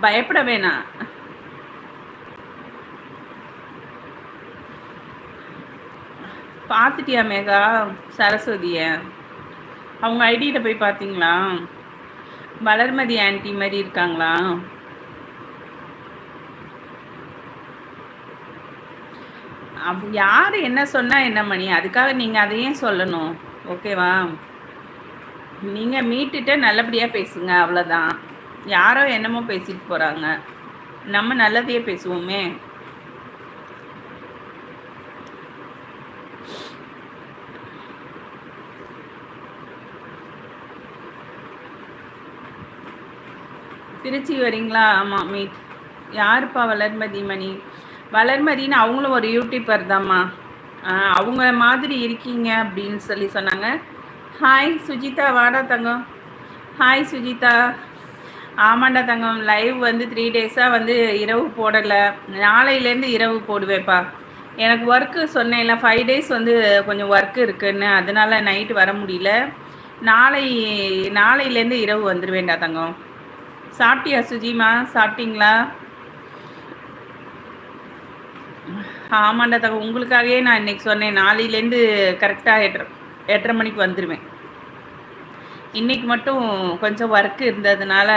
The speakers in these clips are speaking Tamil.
பயப்பட வேணாம் பார்த்துட்டியா மேகா? சரஸ்வதிய. அவங்க ஐடியில் போய் பார்த்தீங்களா? வளர்மதி ஆன்டி மாதிரி இருக்காங்களா? அப்போ யார் என்ன சொன்னால் என்ன மணி? அதுக்காக நீங்கள் அதையும் சொல்லணும். ஓகேவா? நீங்கள் மீட்டுட்டு நல்லபடியாக பேசுங்க. அவ்வளோதான் யாரோ என்னமோ பேசிட்டு போகிறாங்க நம்ம நல்லதையே பேசுவோமே. திருச்சி வரீங்களா? ஆமாம் மீட். யாருப்பா வளர்மதி மணி? வளர்மதின்னு அவங்களும் ஒரு யூடியூபர் தாம்மா. அவங்க மாதிரி இருக்கீங்க அப்படின்னு சொல்லி சொன்னாங்க. ஹாய் சுஜிதா. வாடா தங்கம். ஹாய் சுஜிதா. ஆமாண்டா தங்கம். லைவ் வந்து த்ரீ டேஸாக வந்து இரவு போடலை. நாளையிலேருந்து இரவு போடுவேப்பா எனக்கு ஒர்க்கு சொன்னேன்ல ஃபைவ் டேஸ் வந்து கொஞ்சம் ஒர்க்கு இருக்குன்னு. அதனால நைட்டு வர முடியல. நாளை நாளையிலேருந்து இரவு வந்துடுவேண்டா தங்கம். சாப்பிட்டியா சுஜிமா? சாப்பிட்டீங்களா? ஆமாண்டா தங்கம். உங்களுக்காகவே நான் இன்னைக்கு சொன்னேன். நாளையிலேருந்து கரெக்டாக எட்டரை எட்டரை மணிக்கு வந்துடுவேன் இன்னைக்கு மட்டும் கொஞ்சம் ஒர்க் இருந்ததுனால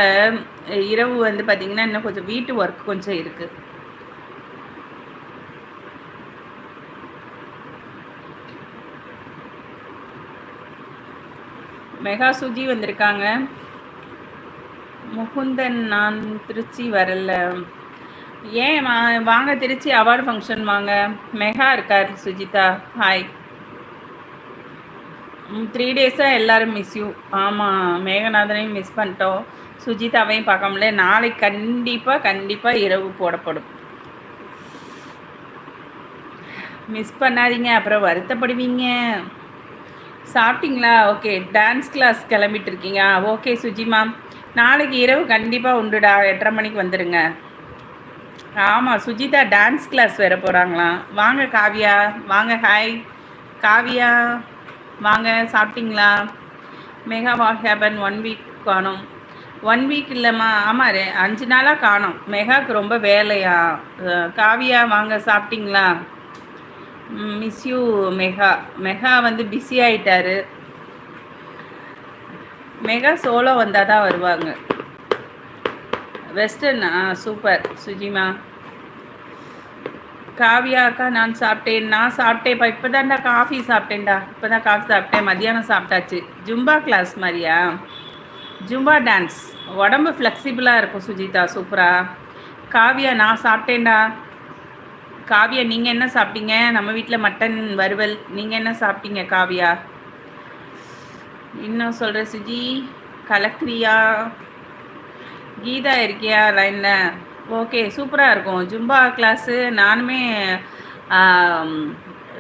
இரவு வந்து பார்த்திங்கன்னா இன்னும் கொஞ்சம் வீட்டு ஒர்க் கொஞ்சம் இருக்குது மெகா சுஜி வந்திருக்காங்க. முகுந்தன் நான் திருச்சி வரல. ஏன் வாங்க திருச்சி அவார்டு ஃபங்க்ஷன் வாங்க. மெகா இருக்கார் சுஜிதா. ஹாய் த்ரீ டேஸாக எல்லோரும் மிஸ் யூ ஆமாம் மேகநாதனையும் மிஸ் பண்ணிட்டோம். சுஜிதாவையும் பார்க்க முடியல. நாளைக்கு கண்டிப்பாக கண்டிப்பாக இரவு போடப்படும். மிஸ் பண்ணாதீங்க அப்புறம் வருத்தப்படுவீங்க. சாப்பிட்டீங்களா? ஓகே டான்ஸ் கிளாஸ் கிளம்பிட்டு இருக்கீங்க. ஓகே சுஜி மேம் நாளைக்கு இரவு கண்டிப்பாக உண்டுடா. எட்டரை மணிக்கு வந்துடுங்க ஆமாம் சுஜிதா டான்ஸ் கிளாஸ் வேறு போகிறாங்களாம் வாங்க காவியா. வாங்க ஹாய் காவியா. வாங்க சாப்பிட்டீங்களா? Mega what happen one week காணும். ஒன் வீக் இல்லைம்மா ஆமாம் ரே அஞ்சு நாளாக காணும். மெகாவுக்கு ரொம்ப வேலையா? காவியா வாங்க சாப்பிட்டீங்களா? மிஸ் யூ மெகா மெகா வந்து பிஸி ஆயிட்டாரு. மெகா சோலோ வந்தால் தான் வருவாங்க. Western super சுஜிமா. காவியா அக்கா நான் சாப்பிட்டேன். நான் சாப்பிட்டேன்ப்பா இப்போ தான்டா காஃபி சாப்பிட்டேன்டா. இப்போ தான் காஃபி சாப்பிட்டேன். மதியானம் சாப்பிட்டாச்சு. ஜும்பா கிளாஸ் மாதிரியா? ஜும்பா டான்ஸ் உடம்பு ஃப்ளெக்சிபிளாக இருக்கும் சுஜிதா. சூப்பராக காவியா நான் சாப்பிட்டேன்டா. காவியா நீங்கள் என்ன சாப்பிட்டீங்க? நம்ம வீட்டில் மட்டன் வறுவல். நீங்கள் என்ன சாப்பிட்டீங்க காவியா? இன்னும் சொல்கிற சுஜி. கலக்ரியா கீதா இருக்கியா? லைனில் ஓகே சூப்பராக இருக்கும். ஜும்பா கிளாஸு நானுமே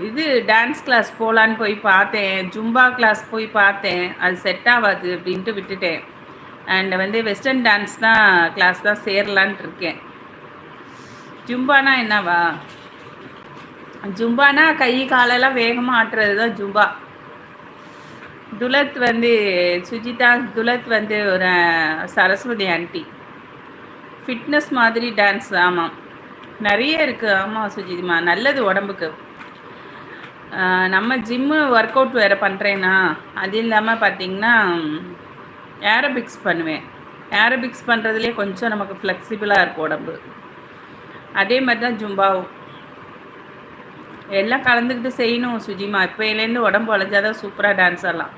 இது டான்ஸ் கிளாஸ் போகலான்னு போய் பார்த்தேன். ஜும்பா கிளாஸ் போய் பார்த்தேன். அது செட் ஆகாது அப்படின்ட்டு விட்டுட்டேன். அண்ட் வந்து வெஸ்டர்ன் டான்ஸ் தான் கிளாஸ் தான் சேரலான்ட்டு இருக்கேன். ஜும்பானா என்னவா? ஜும்பானா கை காலெல்லாம் வேகமாக ஆட்டுறது தான் ஜும்பா. துலத் வந்து சுஜிதா துலத் வந்து ஒரு சரஸ்வதி ஆண்டி ஃபிட்னஸ் மாதிரி டான்ஸ் ஆமாம் நிறைய இருக்குது ஆமாம் சுஜிதிமா நல்லது உடம்புக்கு. நம்ம ஜிம்மு ஒர்க் அவுட் வேறு பண்ணுறேன்னா அது இல்லாமல் பார்த்தீங்கன்னா ஏரபிக்ஸ் பண்ணுவேன். ஏரபிக்ஸ் பண்ணுறதுலே கொஞ்சம் நமக்கு ஃப்ளெக்சிபிளாக இருக்கும் உடம்பு. அதே மாதிரி தான் ஜும்பாவும். எல்லாம் கலந்துக்கிட்டு செய்யணும் சுஜிமா இப்போலேருந்து உடம்பு வளைஞ்சாதான் சூப்பராக டான்ஸ் ஆடலாம்.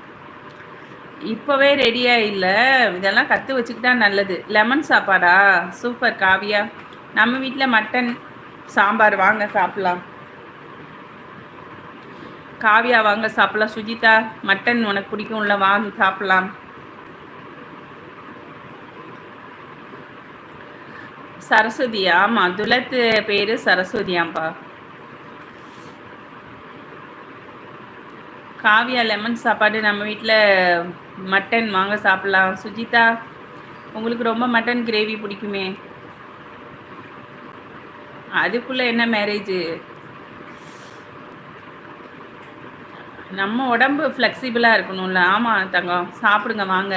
இப்போவே ரெடியாக இல்லை. இதெல்லாம் கற்று வச்சுக்கிட்டா நல்லது. லெமன் சாப்பாடா? சூப்பர் காவியா. நம்ம வீட்டில் மட்டன் சாம்பார் வாங்க சாப்பிட்லாம். காவியா வாங்க சாப்பிட்லாம். சுஜிதா மட்டன் உனக்கு பிடிக்கும்ல வாங்கி சாப்பிட்லாம். சரஸ்வதி ஆமாம் துலத்து பேர் சரஸ்வதியாம்பா காவியா லெமன் சாப்பாடு நம்ம வீட்டில் மட்டன் வாங்க சாப்பிட்லாம். சுஜிதா உங்களுக்கு ரொம்ப மட்டன் கிரேவி பிடிக்குமே. அதுக்குள்ளே என்ன மேரேஜு நம்ம உடம்பு ஃப்ளெக்சிபிளாக இருக்கணும்ல. ஆமாம் தங்கம் சாப்பிடுங்க வாங்க.